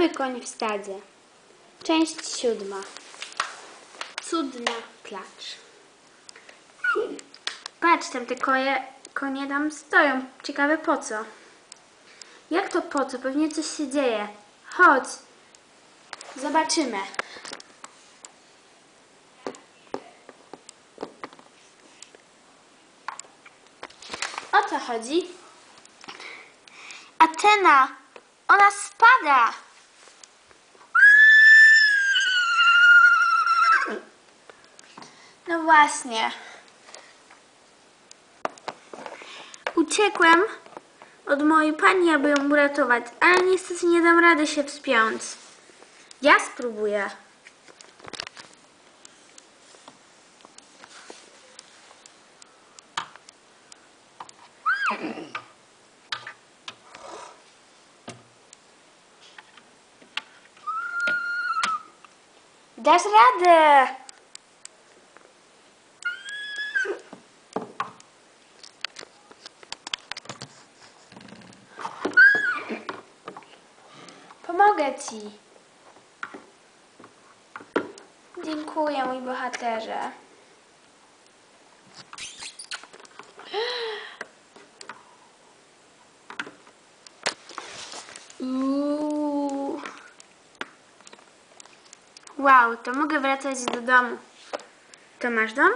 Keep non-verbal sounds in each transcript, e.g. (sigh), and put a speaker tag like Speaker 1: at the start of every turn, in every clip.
Speaker 1: Mały koń w stadzie. Część siódma. Cudna klacz. Patrz, tam te koje, konie tam stoją. Ciekawe po co. Jak to po co? Pewnie coś się dzieje. Chodź. Zobaczymy. O co chodzi? Atena! Ona spada! No właśnie. Uciekłem od mojej pani, aby ją uratować, ale niestety nie dam rady się wspiąć. Ja spróbuję. Dasz radę! Pomogę ci. Dziękuję, mój bohaterze. Uuu. Wow, to mogę wracać do domu. To masz dom?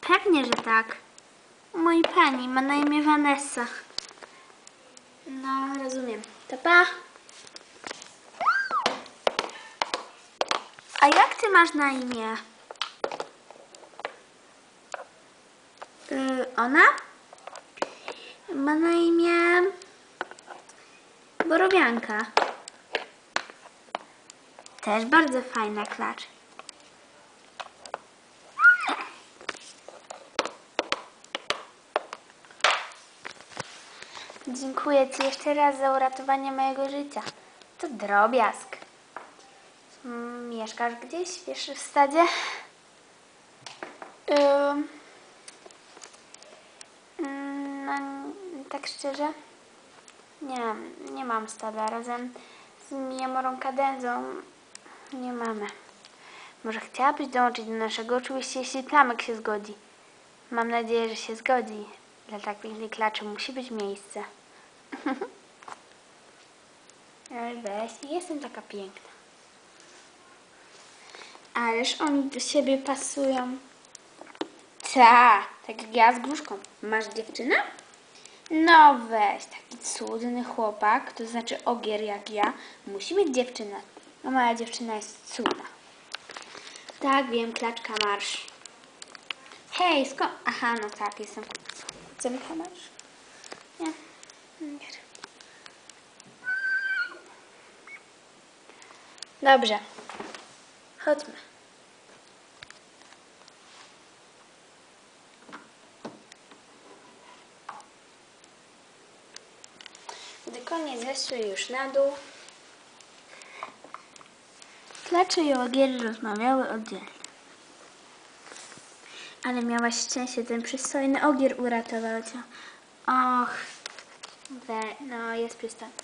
Speaker 1: Pewnie, że tak. Mój pani ma na imię Vanessa. No, rozumiem. To pa. A jak ty masz na imię? Y, ona? Ma na imię Borowianka. Też bardzo fajna klacz. Dziękuję Ci jeszcze raz za uratowanie mojego życia. To drobiazg. Mm, Mieszkasz gdzieś? Wiesz, w stadzie? Ym, mm, no, tak szczerze? Nie, nie mam stada. Razem z Mijamorą Kadenzą nie mamy. Może chciałabyś dołączyć do naszego? Oczywiście, jeśli Plamek się zgodzi. Mam nadzieję, że się zgodzi. Dla tak pięknej klaczy musi być miejsce. (laughs) Ale weź, jestem taka piękna. Ależ oni do siebie pasują. Ta, tak jak ja z gruszką. Masz dziewczynę? No weź, taki cudny chłopak, to znaczy ogier jak ja, musi mieć dziewczynę. No moja dziewczyna jest cudna. Tak, wiem, klaczka marsz. Hej, skąd? Aha, no tak, jestem kucem marsz. Nie, nie. Dobrze, chodźmy. Gdy konie zeszły już na dół, klacze i ogiery rozmawiały oddzielnie. Ale miałaś szczęście, ten przystojny ogier uratował cię. Och, we, no jest przystojny.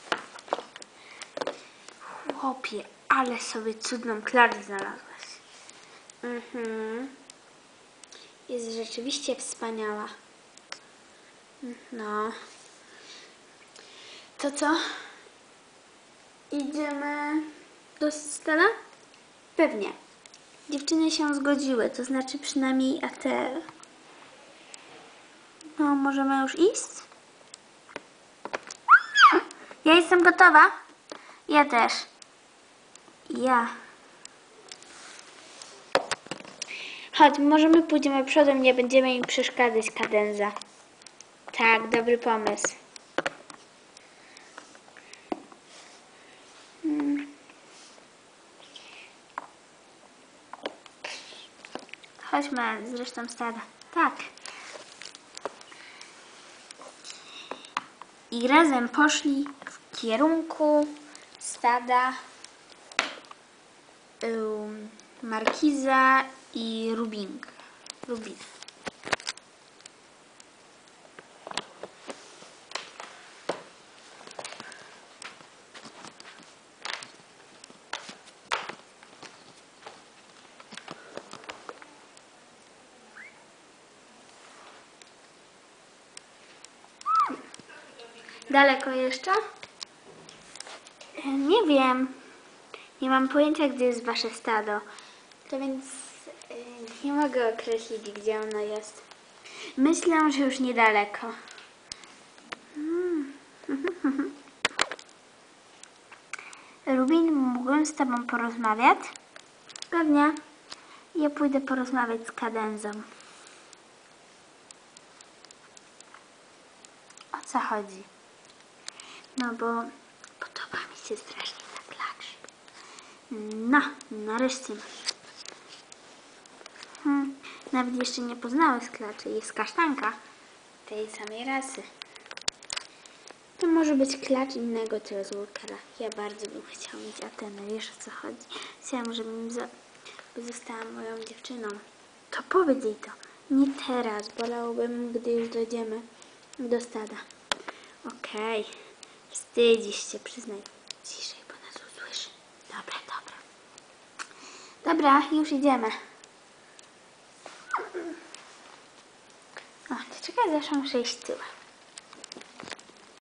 Speaker 1: Chłopie, ale sobie cudną klacz znalazłaś. Mhm. Jest rzeczywiście wspaniała. No. To co? Idziemy do stada? Pewnie. Dziewczyny się zgodziły, to znaczy przynajmniej ATL. No, możemy już iść? Ja jestem gotowa. Ja też. Ja. Chodź, możemy pójdziemy przodem, nie będziemy im przeszkadzać, kadenza. Tak, dobry pomysł. Chodźmy z resztą stada. Tak. I razem poszli w kierunku stada Markiza i Rubink. Rubin. Daleko jeszcze? Nie wiem. Nie mam pojęcia, gdzie jest wasze stado. To więc e, nie mogę określić, gdzie ono jest. Myślę, że już niedaleko. Mm. (laughs) Rubin, mógłbym z tobą porozmawiać? Pewnie. Ja pójdę porozmawiać z kadenzą. O co chodzi? No bo podoba mi się strasznie. No, nareszcie. Hmm, nawet jeszcze nie poznałeś klaczy. Jest kasztanka tej samej rasy. To może być klacz innego Trezworkera. Ja bardzo bym chciał mieć Atenę. Wiesz o co chodzi? Chciałam, żebym została moją dziewczyną. To powiedz jej to. Nie teraz. Bolałbym, gdy już dojdziemy do stada. Okej. Wstydzisz się, przyznaj. Ciszej, bo nas usłyszy. Dobra, dobra. Dobra, już idziemy. O, czekaj, zresztą muszę iść tyłem.